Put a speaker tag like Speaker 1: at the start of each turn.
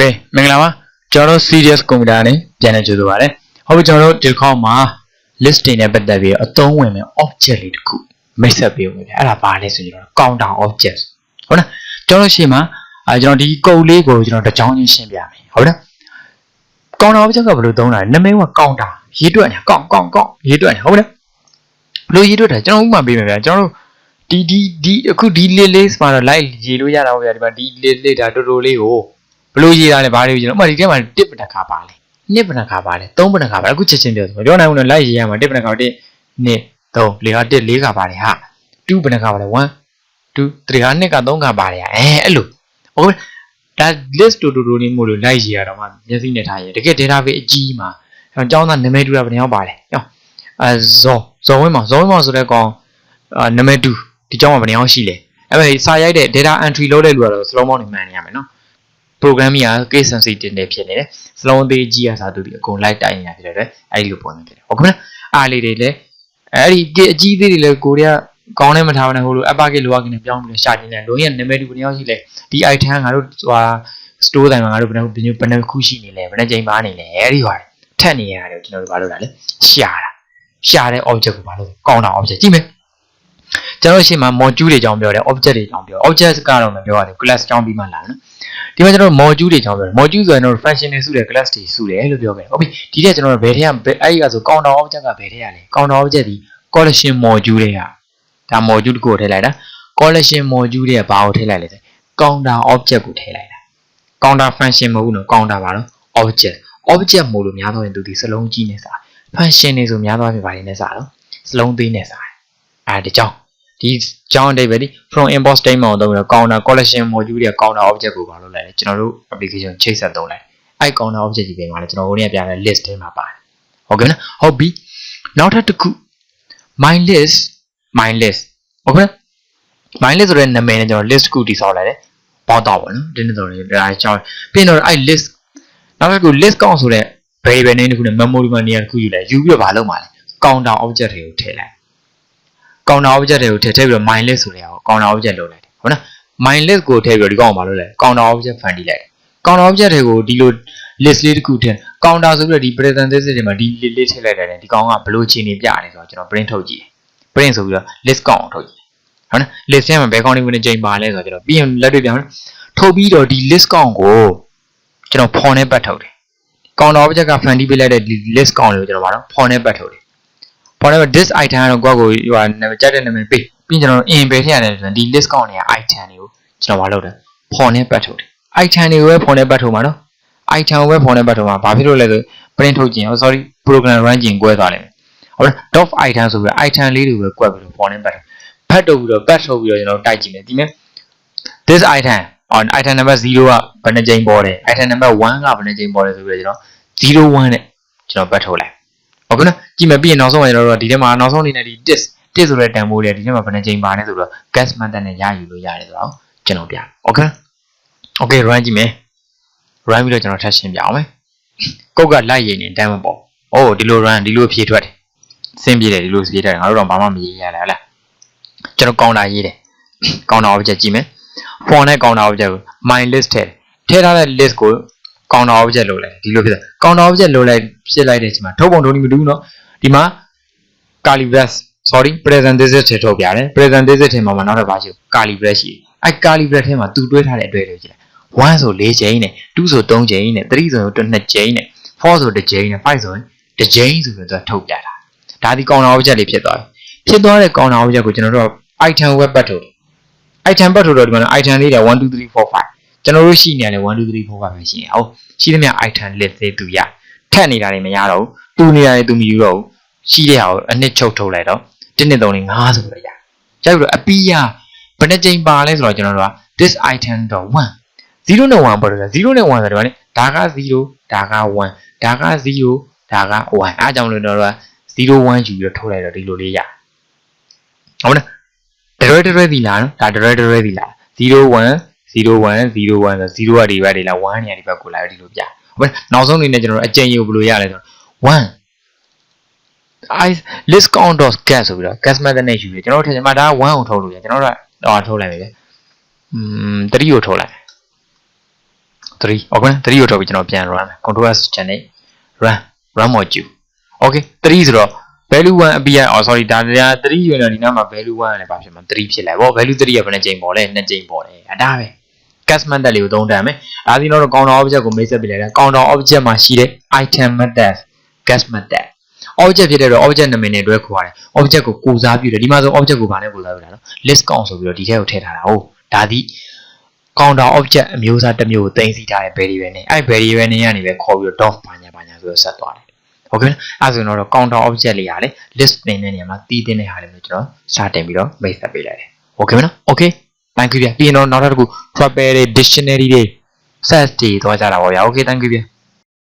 Speaker 1: ကဲမင်္ဂလာပါကျွန်တော်တို့ serious computer နဲ့ပြန်လည်ကြိုဆိုပါရစေဟုတ်ပြီကျွန်တော်တို့ဒီခေါက်မှာ listing နဲ့ပတ်သက်ပြီးအသုံးဝင်မဲ့ object လေးတစ်ခုမိတ်ဆက်ပေးဦးမယ်ဗျအဲ့ဒါဘာလဲဆိုရင်ကျွန်တော် counter object ဟုတ်လားကျွန်တော်ရှေ့မှာအဲကျွန်တော်ဒီ code လေးကိုကျွန်တော်တစ်ချောင်းချင်းရှင်းပြမယ်ဟုတ်လား counter object ကဘယ်လိုသုံးတာလဲနာမည်က counter ရေးတွက်နေကောင်းကောင်းကောင်းရေးတွက်နေဟုတ်လားဘယ်လိုရေးတွက်တာကျွန်တော်ဥပမာပေးမယ်ဗျာကျွန်တော်တို့ဒီဒီဒီအခုဒီ list list မှာတော့ live ရေးလို့ရတာပေါ့ဗျာဒီမှာဒီ list list ဒါတော်တော်လေးကို ဘယ်လိုရေးတာလဲဘာလို့ရေးလဲဥပမာဒီထဲမှာတစ်ပနခါပါလဲနှစ်ပနခါပါလဲသုံးပနခါပါလဲအခုချက်ချင်းပြောဆိုပြောနိုင်ဘူးနော် live ရေးရမှာတစ်ပနခါတစ်နှစ်သုံးလေးကတစ်လေးခါပါလဲဟာ2ပနခါပါလဲ1 2 3ဟာနှစ်က3ခါပါလဲအဲအဲ့လိုဟုတ်ဒါ list တူတူတူလေးမို့လို့ live ရေးရတော့မှမျက်စိနဲ့ထားရင်တကယ် database အကြီးမှာကျွန်တော်ကျောင်းသားနာမည်တူတာဘယ်နှယောက်ပါလဲဟောအဲဇော်ဇော်ဝင်းမောင်ဇော်ဝင်းမောင်ဆိုတဲ့ကောင်အာနာမည်တူဒီကျောင်းမှာဘယ်နှယောက်ရှိလဲအဲ့မဲ့စာရိုက်တဲ့ data entry လုပ်တဲ့လူကတော့ slow mo နေမှန်နေရမယ်နော် program ကြီးက case sensitive နေဖြစ်နေတယ် slow သေးကြီးရစားသူဒီအကုန် light တိုင်နေတာဖြစ်တဲ့အတွက်အဲ့ဒီလိုပုံစံဖြစ်တယ်ဟုတ်ကဲ့မလားအားလေးတွေလည်းအဲ့ဒီအကြီးသေးတွေလည်းကိုရီးယားကောင်းနေမထားဘဲနဲ့ဟိုလို upper case lower case နဲ့ပြောင်းပြီးတော့ရှာကျင်တယ်လုံးရဲ့နာမည်တူဘယ်နှယောက်ရှိလဲဒီ item ငါတို့ဟို store တိုင်းမှာငါတို့ဘယ်နှဘယ်နှဘယ်နှခုရှိနေလဲဘယ်နှချိန်ပါနေလဲအဲ့ဒီဟာထက်နေရတယ်ကျွန်တော်တို့ဘာလုပ်တာလဲရှာတာရှာတဲ့ object ကိုဘာလို့ကောင်းတာ object ကြည့်မယ်ကျွန်တော်ရှေ့မှာ module တွေအကြောင်းပြောတယ် object တွေအကြောင်းပြော object ကတော့မပြောရဘူး class အကြောင်းပြီးမှလာနော် ဒီမှာကျွန်တော် module တွေအကြောင်းပြောတယ် module ဆိုရင်တော့ function တွေစုတယ် class တွေစုတယ်လို့ပြောခဲ့တယ်ဟုတ်ပြီဒီတက်ကျွန်တော်တို့ဘယ်ထက်ကအဲ့ဒီကဆို counter object ကဘယ်ထက်ကလဲ counter object ဒီ collection module တွေကဒါ module တစ်ခုကိုထည့်လိုက်တာ collection module တွေကဘာကိုထည့်လိုက်လဲဆို counter object ကိုထည့်လိုက်တာ counter function မဟုတ်ဘူးနော် counter ပါတော့ object object မို့လို့များတော့ရင်သူဒီစလုံးကြီးနဲ့စာ function တွေဆိုများတော့ဖြစ်ပါတယ်နဲ့စာတော့စလုံးသေးနဲ့စာအဲဒီကြောင့် ဒီကြောင်းအတိတ်ပဲဒီ from import statement ကိုသုံးပြီးတော့ counter collection module တွေက counter object ကိုပါလို့လိုက်တယ်ကျွန်တော်တို့ application ချိတ်ဆက်သုံးလိုက်အဲ့ counter object ကြီးပဲမှာလဲကျွန်တော်တို့နေ့ပြတဲ့ list ထဲမှာပါတယ်ဟုတ်ကဲ့နော်ဟုတ်ပြီနောက်ထပ်တစ်ခု my list my list ဟုတ်ကဲ့ my list ဆိုတဲ့နာမည်နဲ့ကျွန်တော် list ခုတည်ဆောက်လိုက်တယ်ပေါတော့ပါနော်ဒီနေ့တော့ဒါအကြောင်းပြင်တော့အဲ့ list နောက်တစ်ခု list count ဆိုတဲ့ variable name တစ်ခုနဲ့ memory မှာနေရာတစ်ခုယူလိုက်ယူပြီးတော့မလုပ်ပါလဲ counter object တွေကိုထည့်လိုက် counter object တွေကိုထည့်ထည့်ပြီးတော့ my list ဆိုတဲ့ဟာကို counter object လုပ်လိုက်တယ်ဟုတ်နော် my list ကိုထည့်ပြီးတော့ဒီကောင်ကိုမလုပ်လဲ counter object ဖန်တီးလိုက်တယ် counter object တွေကိုဒီလို list လေးတစ်ခုထည့် counter ဆိုပြီးတော့ဒီ parenthesis တွေမှာဒီ list လေးထည့်လိုက်တယ်ဒီကောင်ကဘယ်လိုခြေနေပြနေဆိုတော့ကျွန်တော် print ထုတ်ကြည့်တယ် print ဆိုပြီးတော့ list count ထုတ်ကြည့်ဟုတ်နော် list ထဲမှာဘယ်ကောင်တွေဝင်ချိန်ပါလဲဆိုတော့ကျွန်တော်ပြီးရင်လက်တွေ့ပြန်ထုတ်ပြီးတော့ဒီ list count ကိုကျွန်တော် font နဲ့ပတ်ထုတ်တယ် counter object က fan တီးပေးလိုက်တဲ့ list count လေးကိုကျွန်တော်ဗါတော့ font နဲ့ပတ်ထုတ်တယ် font နဲ့ this item ကတော့ကိုယ့်ကိုဟိုနာမည်ကြတဲ့နာမည်ပေးပြီးကျွန်တော် in ပဲထည့်ရတယ်ဆိုရင်ဒီ list count တွေက item တွေကိုကျွန်တော်ဗါလုပ်တယ် font နဲ့ပတ်ထုတ်တယ် item တွေကိုပဲ font နဲ့ပတ်ထုတ်မှာနော် item ကိုပဲ font နဲ့ပတ်ထုတ်မှာဘာဖြစ်လို့လဲဆို print ထုတ်ခြင်း oh sorry program run ခြင်းကွဲသွားလိမ့်မယ်ဟုတ်လား dot item ဆိုပြီး item လေးတွေပဲကွက်ပြီးတော့ font နဲ့ပတ်ထုတ်ဖတ်ထုတ်ပြီးတော့ပတ်ထုတ်ပြီးတော့ကျွန်တော်တိုက်ကြည့်မယ်ဒီမဲ့ this item on item number 0ကဘယ်နှကြိမ်ပေါ်တယ် item number 1ကဘယ်နှကြိမ်ပေါ်တယ်ဆိုပြီးတော့ကျွန်တော်01နဲ့ကျွန်တော်ပတ်ထုတ်လိုက် ဟုတ်ကဲ့နော်ကြည့်မယ်ပြီးရင်နောက်ဆုံးကျွန်တော်တို့ဒီထဲမှာနောက်ဆုံးအနေနဲ့ဒီ tis tis ဆိုတဲ့တန်ဖိုးလေးဒီထဲမှာဘယ်နှကြိမ်ပါလဲဆိုတော့ gas method နဲ့ရယူလို့ရတယ်ဆိုတော့ကျွန်တော်ပြဟုတ်ကဲ့ okay run ကြည့်မယ် run ပြီးတော့ကျွန်တော်ထပ်ရှင်းပြအောင်မယ်ကုတ်ကလိုက်ရင်တန်မပေါ့အိုးဒီလို run ဒီလိုဖြည့်ထွက်တယ်ဆင်းပြေတယ်ဒီလိုပြေးတယ်ငါတို့တော့ဘာမှမရေးရလားဟုတ်လားကျွန်တော်ကောင်တာရေးတယ်ကောင်တာ object ကြည့်မယ် font နဲ့ကောင်တာ object ကို my list ထည့်ထည့်ထားတဲ့ list ကို counter object လုပ်လိုက်ဒီလိုဖြစ်တယ် counter object လုပ်လိုက်ဖြစ်လိုက်တဲ့အချိန်မှာထုတ်ပုံထုတ်နည်းမတူဘူးเนาะဒီမှာ curly brace sorry parenthesis ထဲထုတ်ပြတယ် parenthesis ထဲမှာမှနောက်တစ်ပါးရှိ curly brace ရှိတယ်အဲ curly brace ထဲမှာသူတွဲထားတဲ့အတွေ့အကြုံကြည့်လိုက်1ဆို4ချိန်နဲ့2ဆို3ချိန်နဲ့3ဆိုတော့2ချိန်နဲ့4ဆို1ချိန်နဲ့5ဆိုရင်1ချိန်ဆိုပြီးတော့ထုတ်ပြတာဒါဒီ counter object လေးဖြစ်သွားပြီဖြစ်သွားတဲ့ counter object ကိုကျွန်တော်တို့ item web ပတ်ထုတ်တယ် item ပတ်ထုတ်တော့ဒီမှာ item လေးတွေ1 2 3 4 5 ကျွန်တော်တို့ရှိနေရတယ်1 2 3 4 5ပဲရှိနေဟုတ်ရှိသမျှ item list လေးသူရထက်နေတာတွေမရတော့ဘူးတူနေတာတွေသူမယူတော့ဘူးရှိတဲ့ဟာကိုအနှစ်ချုပ်ထုတ်လိုက်တော့1 2 3 4 5ဆိုပြီးတော့ရကြိုက်ပြီးတော့အပီးရဘယ်နှကြိမ်ပါလဲဆိုတော့ကျွန်တော်တို့က this item dot 1 0နဲ့1ပေါ်တယ်0နဲ့1ဆိုတော့ဒါက0ဒါက1ဒါက0ဒါက1အားကြောင့်လို့တော့0 1ယူပြီးတော့ထုတ်လိုက်တော့ဒီလိုလေးရဟုတ်လား direct direct ဒီလားနော်ဒါ direct direct ဒီလား01 01 01ဆို0ကဒီဘက်ဒီလား1နေရာဒီဘက်ကိုလာဒီလိုပြဟုတ်ပြီနောက်ဆုံးအနေနဲ့ကျွန်တော်တို့အကျဉ်းရုပ်ဘယ်လိုရလဲဆိုတော့1 i list count dot get ဆိုပြီးတော့ gas method နဲ့ယူတယ်ကျွန်တော်တို့ထင်ချင်မှာဒါက1ကိုထုတ်လို့ရကျွန်တော်တို့ကတော့ထုတ်လိုက်ပြီလေอืม3ကိုထုတ်လိုက်3 okay 3ကိုထုတ်ပြီးကျွန်တော်ပြန် run မယ် control s ချန်နဲ့ run run module okay 3ဆိုတော့ value 1 API oh sorry ဒါတရား3ယူနေဒီနားမှာ value 1လည်းပါဖြစ်မှာ3ဖြစ်လိုက်ဗော value 3ကဘယ်နှကြိမ်ပေါ်လဲ2ကြိမ်ပေါ်တယ်အဒါပဲ cast method လေးကိုသုံးတတ်မယ်ဒါဒီတော့ counter object ကိုမိတ်ဆက်ပေးလိုက်တာ counter object မှာရှိတဲ့ item method cast method object ဖြစ်တဲ့တော့ object နာမည်နဲ့တွဲခေါ်ရတယ် object ကိုကိုစားပြုတယ်ဒီမှာဆို object ကိုဗာနဲ့ကိုစားပြုတာနော် list count ဆိုပြီးတော့ဒီထဲကိုထည့်ထားတာဟုတ်ဒါဒီ counter object အမျိုးအစားတစ်မျိုးကိုတင်စီထားတဲ့ variable နဲ့အဲ့ variable နဲ့ကနေပဲခေါ်ပြီးတော့ dot ဘာညာဘာညာဆိုတော့ဆက်သွားတယ်ဟုတ်ကဲ့အဲ့ဆိုတော့ counter object လေးရတယ် list တင်တဲ့နေရာမှာတီးတင်တဲ့ဟာလေးမျိုးကျွန်တော်စတင်ပြီးတော့မိတ်ဆက်ပေးလိုက်တယ်ဟုတ်ကဲ့မနော် okay thank you ဗျပြီးရင်တော့နောက်တစ်ခု proper dictionary တွေ set တွေသွားကြတာပေါ့ဗျာ okay thank you ဗျ